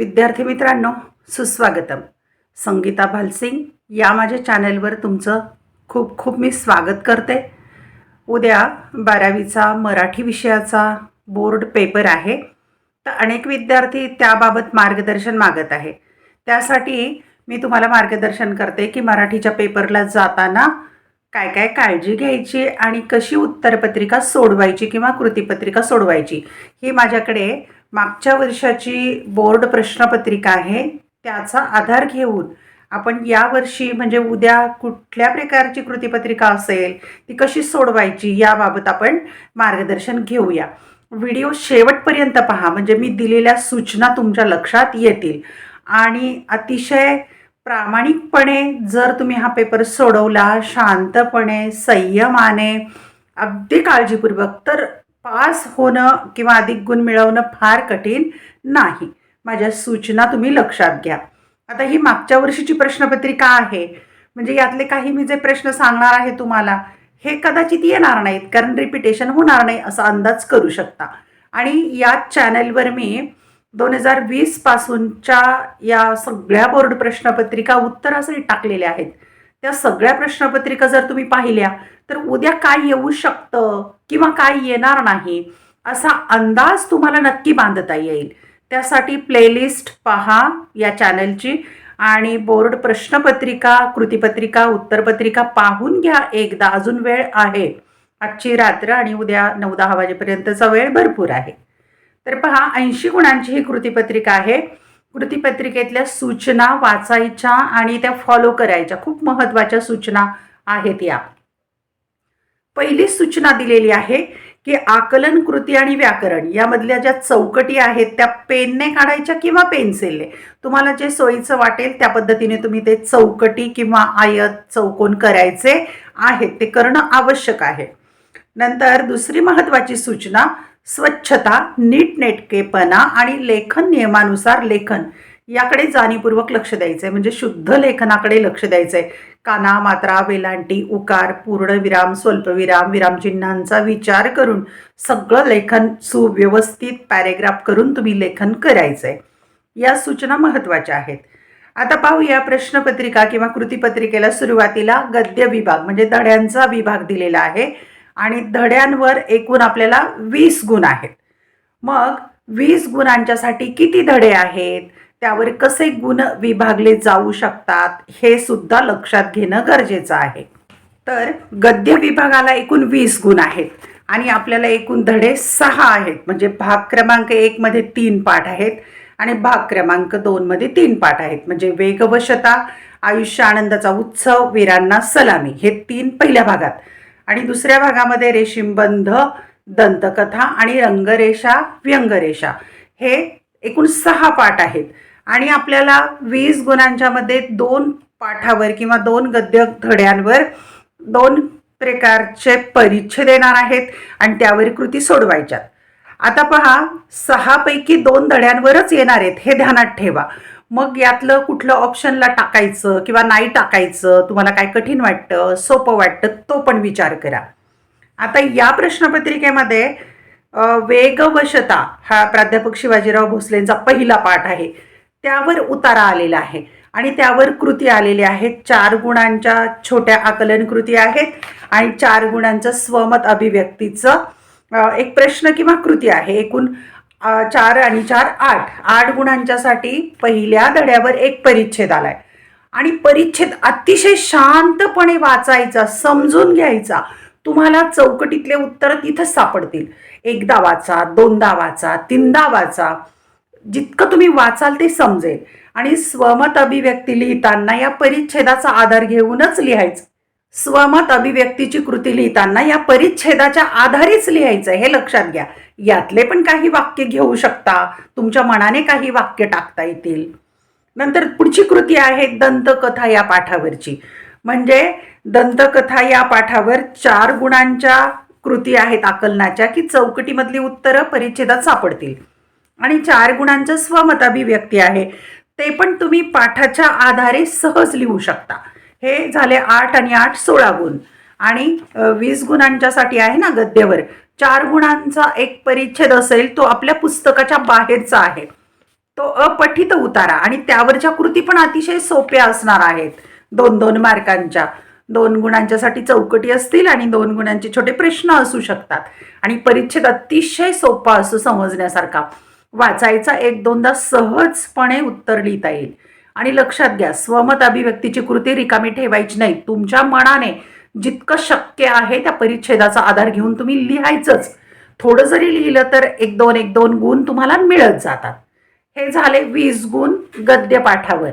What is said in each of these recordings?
विद्यार्थी मित्रांनो सुस्वागतम. संगीता भालसिंग या माझ्या चॅनलवर तुमचं खूप खूप मी स्वागत करते. उद्या बारावीचा मराठी विषयाचा बोर्ड पेपर आहे. तर अनेक विद्यार्थी त्याबाबत मार्गदर्शन मागत आहे. त्यासाठी मी तुम्हाला मार्गदर्शन करते की मराठीच्या पेपरला जाताना काय काय काळजी घ्यायची आणि कशी उत्तरपत्रिका सोडवायची किंवा कृतीपत्रिका सोडवायची ही माझ्याकडे मागच्या वर्षाची बोर्ड प्रश्नपत्रिका आहे त्याचा आधार घेऊन आपण यावर्षी म्हणजे उद्या कुठल्या प्रकारची कृतीपत्रिका असेल ती कशी सोडवायची याबाबत आपण मार्गदर्शन घेऊया. व्हिडिओ शेवटपर्यंत पहा म्हणजे मी दिलेल्या सूचना तुमच्या लक्षात येतील. आणि अतिशय प्रामाणिकपणे जर तुम्ही हा पेपर सोडवला शांतपणे संयमाने अगदी काळजीपूर्वक तर पास होणं किंवा अधिक गुण मिळवणं फार कठीण नाही. माझ्या सूचना तुम्ही लक्षात घ्या. आता ही मागच्या वर्षीची प्रश्नपत्रिका आहे. म्हणजे यातले काही मी जे प्रश्न सांगणार आहे तुम्हाला हे कदाचित येणार नाहीत कारण रिपिटेशन होणार नाही असा अंदाज करू शकता. आणि या चॅनलवर मी दोन हजार वीस पासूनच्या या सगळ्या बोर्ड प्रश्नपत्रिका उत्तरासाठी टाकलेल्या आहेत. त्या सगळ्या प्रश्नपत्रिका जर तुम्ही पाहिल्या तर उद्या काय येऊ शकतं किंवा काय येणार नाही असा अंदाज तुम्हाला नक्की बांधता येईल. त्यासाठी प्लेलिस्ट पहा या चॅनलची आणि बोर्ड प्रश्नपत्रिका कृतीपत्रिका उत्तरपत्रिका पाहून घ्या एकदा. अजून वेळ आहे. आजची रात्र आणि उद्या नऊ दहा वाजेपर्यंतचा वेळ भरपूर आहे. तर पहा ऐंशी गुणांची ही कृतीपत्रिका आहे. कृतीपत्रिकेतल्या सूचना वाचायच्या आणि त्या फॉलो करायच्या. खूप महत्त्वाच्या सूचना आहेत या. पहिली सूचना दिलेली आहे की आकलन कृती आणि व्याकरण यामधल्या ज्या चौकटी आहेत त्या पेनने काढायच्या किंवा पेन्सिलने? तुम्हाला जे सोयीचं वाटेल त्या पद्धतीने तुम्ही ते चौकटी किंवा आयत चौकोन करायचे आहेत ते करणं आवश्यक आहे. नंतर दुसरी महत्त्वाची सूचना स्वच्छता नीटनेटकेपणा आणि लेखन नियमानुसार लेखन. याकडे जाणीवपूर्वक लक्ष द्यायचं आहे म्हणजे शुद्ध लेखनाकडे लक्ष द्यायचं आहे काना मात्रा वेलांटी उकार पूर्णविराम स्वल्पविराम विरामचिन्हांचा विचार करून सगळं लेखन सुव्यवस्थित पॅरेग्राफ करून तुम्ही लेखन करायचं आहे या सूचना महत्त्वाच्या आहेत. आता पाहूया प्रश्नपत्रिका किंवा कृतीपत्रिकेला सुरुवातीला गद्य विभाग म्हणजे धड्यांचा विभाग दिलेला आहे. आणि धड्यांवर एकूण आपल्याला वीस गुण आहेत. मग वीस गुणांच्यासाठी किती धडे आहेत? त्यावर कसे गुण विभागले जाऊ शकतात हे सुद्धा लक्षात घेणं गरजेचं आहे. तर गद्य विभागाला एकूण वीस गुण आहेत आणि आपल्याला एकूण धडे सहा आहेत. म्हणजे भाग क्रमांक एकमध्ये तीन पाठ आहेत आणि भाग क्रमांक दोनमध्ये तीन पाठ आहेत. म्हणजे वेगवशता आयुष्य आनंदाचा उत्सव वीरांना सलामी हे तीन पहिल्या भागात. आणि दुसऱ्या भागामध्ये रेशीमबंध दंतकथा आणि रंगरेषा व्यंगरेषा हे एकूण सहा पाठ आहेत. आणि आपल्याला वीस गुणांच्यामध्ये दोन पाठावर किंवा दोन गद्य धड्यांवर दोन प्रकारचे परिच्छेद देणार आहेत आणि त्यावर कृती सोडवायच्यात. आता पहा सहापैकी दोन धड्यांवरच येणार आहेत हे ध्यानात ठेवा. मग यातलं कुठलं ऑप्शनला टाकायचं किंवा नाही टाकायचं तुम्हाला काय कठीण वाटतं सोपं वाटतं तो पण विचार करा. आता या प्रश्नपत्रिकेमध्ये वेगवशता हा प्राध्यापक शिवाजीराव भोसलेंचा पहिला पाठ आहे. त्यावर उतारा आलेला आहे. आणि त्यावर कृती आलेल्या आहेत चार गुणांच्या छोट्या आकलन कृती आहेत. आणि चार गुणांचं स्वमत अभिव्यक्तीचं एक प्रश्न किंवा कृती आहे. एकूण चार आणि चार आठ. आठ गुणांच्यासाठी पहिल्या धड्यावर एक परिच्छेद आलाय. आणि परिच्छेद अतिशय शांतपणे वाचायचा समजून घ्यायचा. तुम्हाला चौकटीतले उत्तर तिथंच सापडतील. एकदा वाचा दोनदा वाचा तीनदा वाचा. जितकं तुम्ही वाचाल ते समजेल. आणि स्वमत अभिव्यक्ती लिहिताना या परिच्छेदाचा आधार घेऊनच लिहायचं. स्वमत अभिव्यक्तीची कृती लिहिताना या परिच्छेदाच्या आधारेच लिहायचं हे लक्षात घ्या. यातले पण काही वाक्य घेऊ शकता तुमच्या मनाने काही वाक्य टाकता येतील. नंतर पुढची कृती आहे दंतकथा या पाठावरची. म्हणजे दंतकथा या पाठावर चार गुणांच्या कृती आहेत आकलनाच्या की चौकटीमधली उत्तरं परिच्छेदात सापडतील. आणि चार गुणांचं स्वमताभिव्यक्ती आहे. ते पण तुम्ही पाठाच्या आधारे सहज लिहू शकता. हे झाले आठ आणि आठ सोळा गुण. आणि वीस गुणांच्यासाठी आहे ना गद्यावर. चार गुणांचा एक परिच्छेद असेल तो आपल्या पुस्तकाच्या बाहेरचा आहे. तो अपठित उतारा. आणि त्यावरच्या कृती पण अतिशय सोप्या असणार आहेत. दोन दोन मार्कांच्या. दोन गुणांच्यासाठी चौकटी असतील आणि दोन गुणांचे छोटे प्रश्न असू शकतात. आणि परिच्छेद अतिशय सोपा असो समजण्यासारखा. वाचायचा एक दोनदा सहजपणे उत्तर लिहिता येईल. आणि लक्षात घ्या स्वमत अभिव्यक्तीची कृती रिकामी ठेवायची नाही. तुमच्या मनाने जितकं शक्य आहे त्या परिच्छेदाचा आधार घेऊन तुम्ही लिहायचंच. थोडं जरी लिहिलं तर एक दोन एक दोन गुण तुम्हाला मिळत जातात. हे झाले वीस गुण गद्यपाठावर.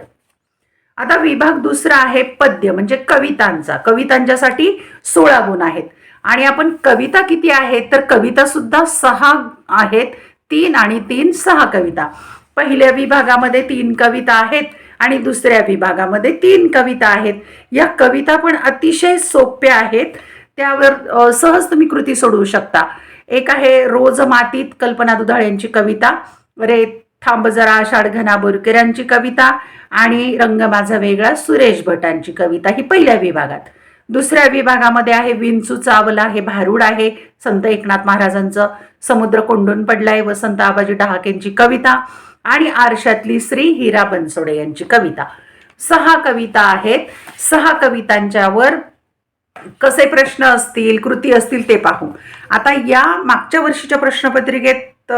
आता विभाग दुसरा आहे पद्य म्हणजे कवितांचा. कवितांच्यासाठी सोळा गुण आहेत. आणि आपण कविता किती आहेत तर कविता सुद्धा सहा आहेत. तीन आणि तीन सहा कविता. पहिल्या विभागामध्ये तीन कविता आहेत आणि दुसऱ्या विभागामध्ये तीन कविता आहेत. या कविता पण अतिशय सोप्या आहेत. त्यावर सहज तुम्ही कृती सोडवू शकता. एक आहे रोज मातीत कल्पना दुधाळ यांची कविता रे थांब जरा आषाढ घना बोरकर यांची कविता आणि रंग माझा वेगळा सुरेश भटांची कविता ही पहिल्या विभागात. दुसऱ्या विभागामध्ये आहे विंचू चावला हे भारूड आहे. संत एकनाथ महाराजांचं समुद्र कोंडून पडलाय. वसंत आबाजी डहाकेंची कविता आणि आरशातली श्री हिरा बनसोडे यांची कविता. सहा कविता आहेत. सहा कवितांच्यावर कसे प्रश्न असतील कृती असतील ते पाहू. आता या मागच्या वर्षीच्या प्रश्नपत्रिकेत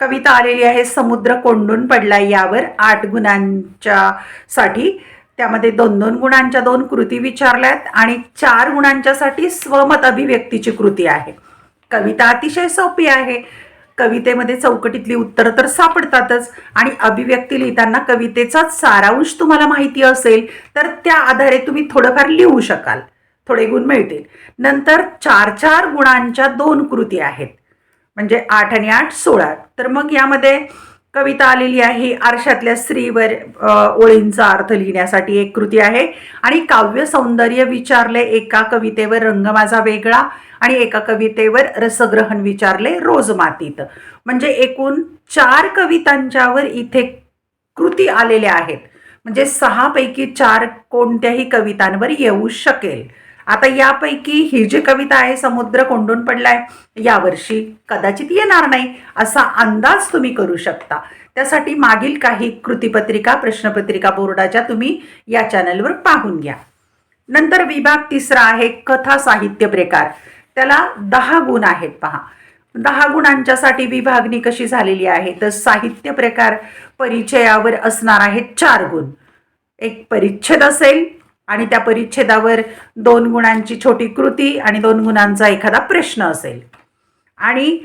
कविता आलेली आहे समुद्र कोंडून पडला यावर आठ गुणांच्या साठी. त्यामध्ये दोन दोन गुणांच्या दोन कृती विचारल्यात आणि चार गुणांच्यासाठी स्वमत अभिव्यक्तीची कृती आहे. कविता अतिशय सोपी आहे. कवितेमध्ये चौकटीतली उत्तरं तर सापडतातच आणि अभिव्यक्ती लिहिताना कवितेचाच सारांश तुम्हाला माहिती असेल तर त्या आधारे तुम्ही थोडंफार लिहू शकाल. थोडे गुण मिळतील. नंतर चार चार गुणांच्या दोन कृती आहेत. म्हणजे आठ आणि आठ सोळा. तर मग यामध्ये कविता आलेली आहे आरशातल्या स्त्रीवर ओळींचा अर्थ लिहिण्यासाठी एक कृती आहे. आणि काव्य सौंदर्य विचारले एका कवितेवर रंग माझा वेगळा आणि एका कवितेवर रसग्रहण विचारले रोज मातीत. म्हणजे एकूण चार कवितांच्यावर इथे कृती आलेल्या आहेत. म्हणजे सहापैकी चार कोणत्याही कवितांवर येऊ शकेल. आता यापैकी ही जी कविता आहे समुद्र कोंडून पडलाय यावर्षी कदाचित येणार नाही असा अंदाज तुम्ही करू शकता. त्यासाठी मागील काही कृतीपत्रिका प्रश्नपत्रिका बोर्डाच्या तुम्ही या चॅनलवर पाहून घ्या. नंतर विभाग तिसरा आहे कथा साहित्य प्रकार. त्याला दहा गुण आहेत पहा. दहा गुणांच्यासाठी विभागणी कशी झालेली आहे? तर साहित्य प्रकार परिचयावर असणार आहेत चार गुण. एक परिच्छेद असेल आणि त्या परिच्छेदावर दोन गुणांची छोटी कृती आणि दोन गुणांचा एखादा प्रश्न असेल. आणि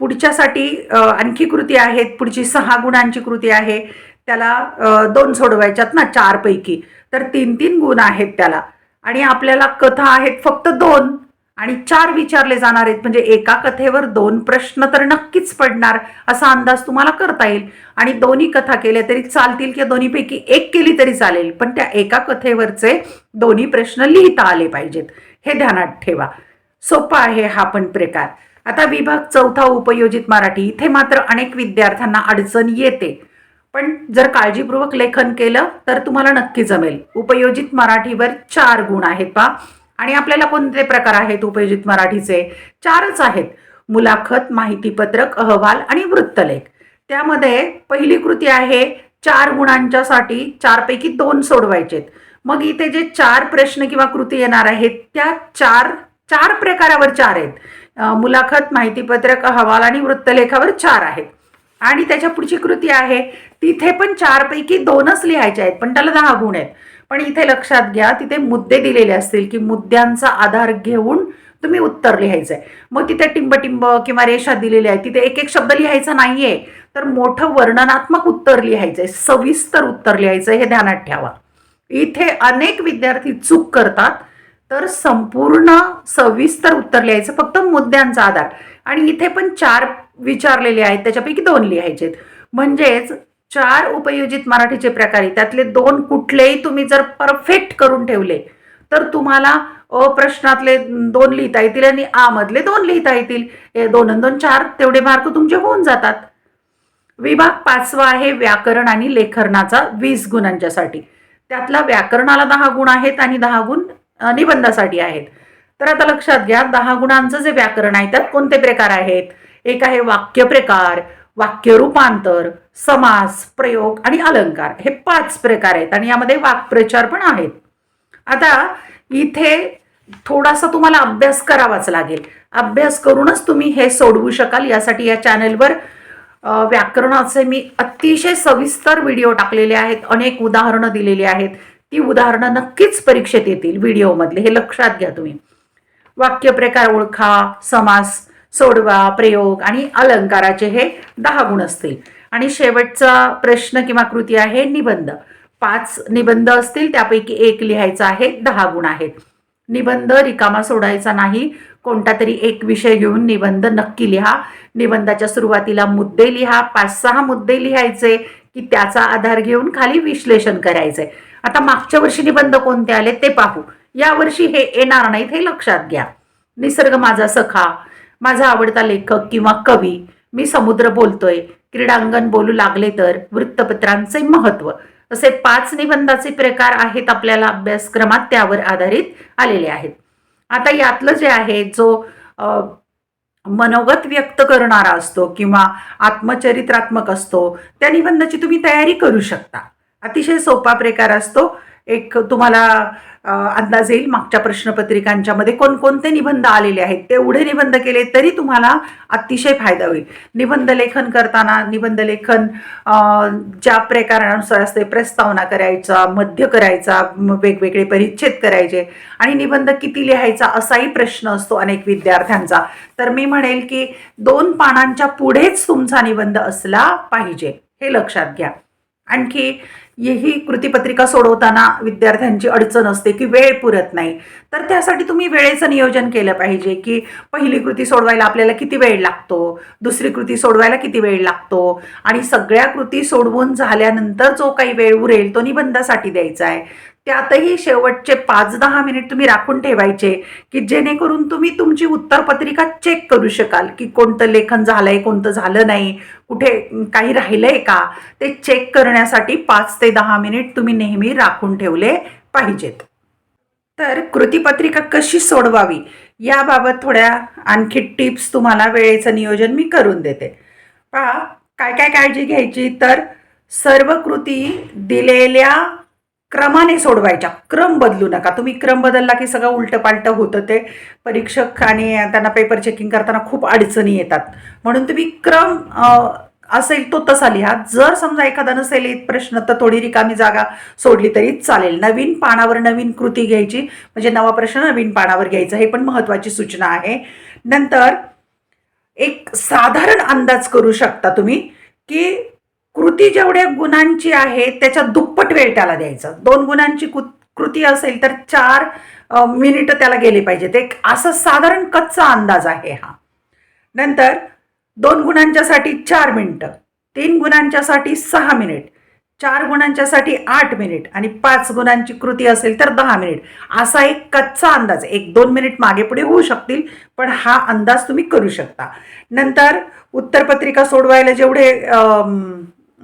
पुढच्यासाठी आणखी कृती आहेत पुढची सहा गुणांची कृती आहे त्याला दोन सोडवायच्यात ना चारपैकी. तर तीन तीन गुण आहेत त्याला. आणि आपल्याला कथा आहेत फक्त दोन. आणि चार विचारले जाणार आहेत म्हणजे एका कथेवर दोन प्रश्न तर नक्कीच पडणार असा अंदाज तुम्हाला करता येईल. आणि दोन्ही कथा केल्या तरी चालतील किंवा दोन्हीपैकी एक केली तरी चालेल पण त्या एका कथेवरचे दोन्ही प्रश्न लिहिता आले पाहिजेत. हे ध्यानात ठेवा. सोपा आहे हा पण प्रकार. आता विभाग चौथा उपयोजित मराठी. इथे मात्र अनेक विद्यार्थ्यांना अडचण येते. पण जर काळजीपूर्वक लेखन केलं तर तुम्हाला नक्की जमेल. उपयोजित मराठीवर चार गुण आहेत पा आणि आपल्याला कोणते प्रकार आहेत उपयोजित मराठीचे? चारच आहेत. मुलाखत माहितीपत्रक अहवाल आणि वृत्तलेख. त्यामध्ये पहिली कृती आहे चार गुणांच्यासाठी चारपैकी दोन सोडवायचेत. मग इथे जे चार प्रश्न किंवा कृती येणार आहेत त्या चार चार प्रकारावर चार आहेत. मुलाखत माहितीपत्रक अहवाल आणि वृत्तलेखावर चार आहेत. आणि त्याच्या पुढची कृती आहे तिथे पण चारपैकी दोनच लिहायचे आहेत पण त्याला दहा गुण आहेत. पण इथे लक्षात घ्या तिथे मुद्दे दिलेले असतील की मुद्द्यांचा आधार घेऊन तुम्ही उत्तर लिहायचं आहे मग तिथे टिंबटिंब किंवा रेषा दिलेल्या आहेत तिथे एक एक शब्द लिहायचा नाहीये. तर मोठं वर्णनात्मक उत्तर लिहायचं आहे सविस्तर उत्तर लिहायचंय हे ध्यानात ठेवा. इथे अनेक विद्यार्थी चूक करतात तर संपूर्ण सविस्तर उत्तर लिहायचं फक्त मुद्द्यांचा आधार. आणि इथे पण चार विचारलेले आहेत त्याच्यापैकी दोन लिहायचे आहेत म्हणजेच चार उपयोजित मराठीचे प्रकार आहेत. त्यातले दोन कुठलेही तुम्ही जर परफेक्ट करून ठेवले तर तुम्हाला अ प्रश्नातले दोन लिहिता येतील आणि आ मधले दोन लिहिता येतील. हे दोन दोन चार तेवढे मार्क तुमचे होऊन जातात. विभाग पाचवा आहे व्याकरण आणि लेखनाचा वीस गुणांच्यासाठी. त्यातला व्याकरणाला दहा गुण आहेत आणि दहा गुण निबंधासाठी आहेत. तर आता लक्षात घ्या दहा गुणांचं जे व्याकरण आहे त्यात कोणते प्रकार आहेत? एक आहे वाक्य प्रकार वाक्य रूपांतर समास प्रयोग आणि अलंकार हे पाच प्रकार आहेत आणि यामध्ये वाक्प्रचार पण आहेत. आता इथे थोडासा तुम्हाला अभ्यास करावाच लागेल. अभ्यास करूनच तुम्ही हे सोडवू शकाल. यासाठी या चॅनलवर व्याकरणाचे मी अतिशय सविस्तर व्हिडिओ टाकलेले आहेत. अनेक उदाहरणं दिलेली आहेत. ती उदाहरणं नक्कीच परीक्षेत येतील व्हिडिओमधले. हे लक्षात घ्या तुम्ही. वाक्यप्रकार ओळखा समास सोडवा प्रयोग आणि अलंकाराचे हे दहा गुण असतील. आणि शेवटचा प्रश्न किंवा कृती आहे निबंध. पाच निबंध असतील त्यापैकी एक लिहायचा आहे दहा गुण आहेत. निबंध रिकामा सोडायचा नाही. कोणता तरी एक विषय घेऊन निबंध नक्की लिहा. निबंधाच्या सुरुवातीला मुद्दे लिहा. पाच सहा मुद्दे लिहायचे की त्याचा आधार घेऊन खाली विश्लेषण करायचंय. आता मागच्या वर्षी निबंध कोणते आले ते पाहू. यावर्षी हे येणार नाहीत हे लक्षात घ्या. निसर्ग माझा सखा माझा आवडता लेखक किंवा कवी मी समुद्र बोलतोय क्रीडांगण बोलू लागले तर वृत्तपत्रांचे महत्त्व असे पाच निबंधाचे प्रकार आहेत आपल्याला अभ्यासक्रमात त्यावर आधारित आलेले आहेत. आता यातलं जे आहे जो मनोगत व्यक्त करणारा असतो किंवा आत्मचरित्रात्मक असतो त्या निबंधाची तुम्ही तयारी करू शकता. अतिशय सोपा प्रकार असतो. एक तुम्हाला अंदाज येईल मागच्या प्रश्नपत्रिकांच्यामध्ये कोणकोणते निबंध आलेले आहेत. तेवढे निबंध केले तरी तुम्हाला अतिशय फायदा होईल. निबंध लेखन करताना निबंध लेखन ज्या प्रकारानुसार असते प्रस्तावना करायचा मध्य करायचा वेगवेगळे परिच्छेद करायचे आणि निबंध किती लिहायचा असाही प्रश्न असतो अनेक विद्यार्थ्यांचा. तर मी म्हणेल की दोन पानांच्या पुढेच तुमचा निबंध असला पाहिजे. हे लक्षात घ्या. आणखी म्हणजे ही कृतीपत्रिका सोडवताना विद्यार्थ्यांची अडचण असते की वेळ पुरत नाही. तर त्यासाठी तुम्ही वेळेचं नियोजन केलं पाहिजे की पहिली कृती सोडवायला आपल्याला किती वेळ लागतो दुसरी कृती सोडवायला किती वेळ लागतो आणि सगळ्या कृती सोडवून झाल्यानंतर जो काही वेळ उरेल तो निबंधासाठी द्यायचा आहे. त्यातही शेवटचे पाच दहा मिनिट तुम्ही राखून ठेवायचे की जेणेकरून तुम्ही तुमची उत्तरपत्रिका चेक करू शकाल की कोणतं लेखन झालं आहे कोणतं झालं नाही कुठे काही राहिलं आहे का? ते चेक करण्यासाठी पाच ते दहा मिनिट तुम्ही नेहमी राखून ठेवले पाहिजेत. तर कृतीपत्रिका कशी सोडवावी? याबाबत थोड्या आणखी टिप्स तुम्हाला वेळेचं नियोजन मी करून देते. पहा काय काय काळजी घ्यायची? तर सर्व कृती दिलेल्या क्रमाने सोडवायच्या. क्रम बदलू नका. तुम्ही क्रम बदलला की सगळं उलटं पालटं होतं ते. परीक्षक आणि त्यांना पेपर चेकिंग करताना खूप अडचणी येतात. म्हणून तुम्ही क्रम असेल तो तसा लिहा. जर समजा एखादा नसेल येत प्रश्न तर थोडी रिकामी जागा सोडली तरी चालेल. नवीन पानावर नवीन कृती घ्यायची. म्हणजे नवा प्रश्न नवीन पानावर घ्यायचा. हे पण महत्त्वाची सूचना आहे. नंतर एक साधारण अंदाज करू शकता तुम्ही की कृती जेवढ्या गुणांची आहे त्याच्या दुप्पट वेळ त्याला द्यायचं. दोन गुणांची कु कृती असेल तर चार मिनिटं त्याला गेली पाहिजेत. एक असं साधारण कच्चा अंदाज आहे हा. नंतर दोन गुणांच्यासाठी चार मिनिटं तीन गुणांच्यासाठी सहा मिनिट चार गुणांच्यासाठी आठ मिनिट आणि पाच गुणांची कृती असेल तर दहा मिनिट. असा एक कच्चा अंदाज. एक दोन मिनिट मागे पुढे होऊ शकतील पण हा अंदाज तुम्ही करू शकता. नंतर उत्तरपत्रिका सोडवायला जेवढे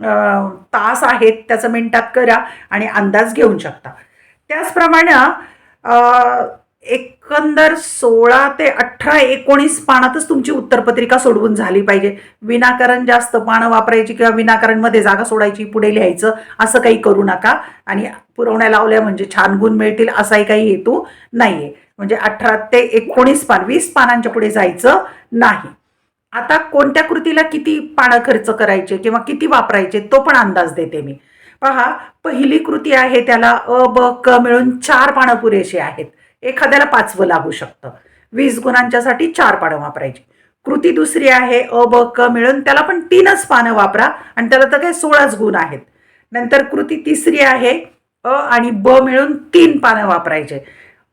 तास आहेत त्याचं मिनटात करा आणि अंदाज घेऊ शकता. त्याचप्रमाणे एकंदर सोळा ते अठरा एकोणीस पानातच तुमची उत्तरपत्रिका सोडवून झाली पाहिजे. विनाकारण जास्त पानं वापरायची किंवा विनाकारणमध्ये जागा सोडायची पुढे लिहायचं असं काही करू नका. आणि पुरवण्या लावल्या म्हणजे छान गुण मिळतील असाही काही हेतू नाही आहे म्हणजे अठरा ते एकोणीस पान वीस पानांच्या पुढे जायचं नाही. आता कोणत्या कृतीला किती पानं खर्च करायचे किंवा किती वापरायचे तो पण अंदाज देते मी. पहा पहिली कृती आहे त्याला अ ब क मिळून चार पानं पुरेशी आहेत. एखाद्याला पाचवं लागू शकतं. वीस गुणांच्यासाठी चार पानं वापरायची. कृती दुसरी आहे अ ब क मिळून त्याला पण तीनच पानं वापरा आणि त्याला तर काय सोळाच गुण आहेत. नंतर कृती तिसरी आहे अ आणि ब मिळून तीन पानं वापरायचे.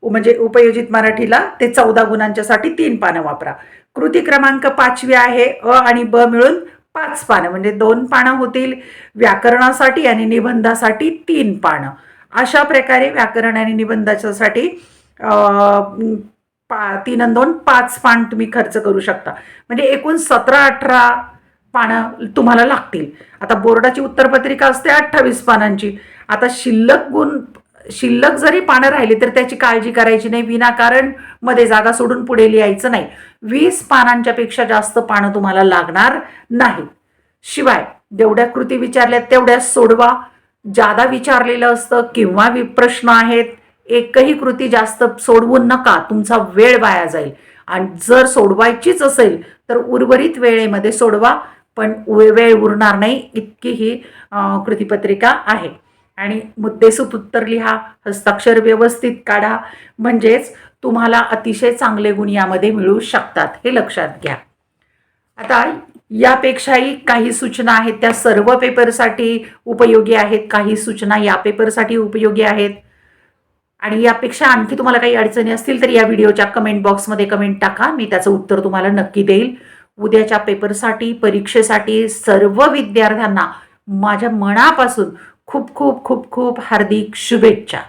म्हणजे उपयोजित मराठीला ते चौदा गुणांच्यासाठी तीन पानं वापरा. कृती क्रमांक पाचवी आहे अ आणि ब मिळून पाच पानं म्हणजे दोन पानं होतील. व्याकरणासाठी आणि निबंधासाठी तीन पानं. अशा प्रकारे व्याकरण आणि निबंधाच्यासाठी पा तीन आणि दोन पाच पान तुम्ही खर्च करू शकता. म्हणजे एकूण सतरा अठरा पानं तुम्हाला लागतील. आता बोर्डाची उत्तरपत्रिका असते अठ्ठावीस पानांची. आता शिल्लक गुण शिल्लक जरी पानं राहिली तर त्याची काळजी करायची नाही विनाकारणमध्ये जागा सोडून पुढे लिहायचं नाही. वीस पानांच्या पेक्षा जास्त पानं तुम्हाला लागणार नाही. शिवाय जेवढ्या कृती विचारल्या तेवढ्या सोडवा. जादा विचारलेलं असतं किंवा वि प्रश्न आहेत एकही कृती जास्त सोडवू नका. तुमचा वेळ वाया जाईल. आणि जर सोडवायचीच असेल तर उर्वरित वेळेमध्ये सोडवा. पण वेळ उरणार नाही. इतकी ही कृतीपत्रिका आहे. आणि मुद्देसूद उत्तर लिहा हस्ताक्षर व्यवस्थित काढा. म्हणजेच तुम्हाला अतिशय चांगले गुण यामध्ये मिळू शकतात हे लक्षात घ्या. आता यापेक्षाही काही सूचना आहेत त्या सर्व पेपरसाठी उपयोगी आहेत काही सूचना या पेपरसाठी उपयोगी आहेत. आणि यापेक्षा आणखी तुम्हाला काही अडचणी असतील तर या व्हिडिओच्या कमेंट बॉक्समध्ये कमेंट टाका मी त्याचं उत्तर तुम्हाला नक्की देईल. उद्याच्या पेपरसाठी परीक्षेसाठी सर्व विद्यार्थ्यांना माझ्या मनापासून खूप खूप खूप खूप हार्दिक शुभेच्छा.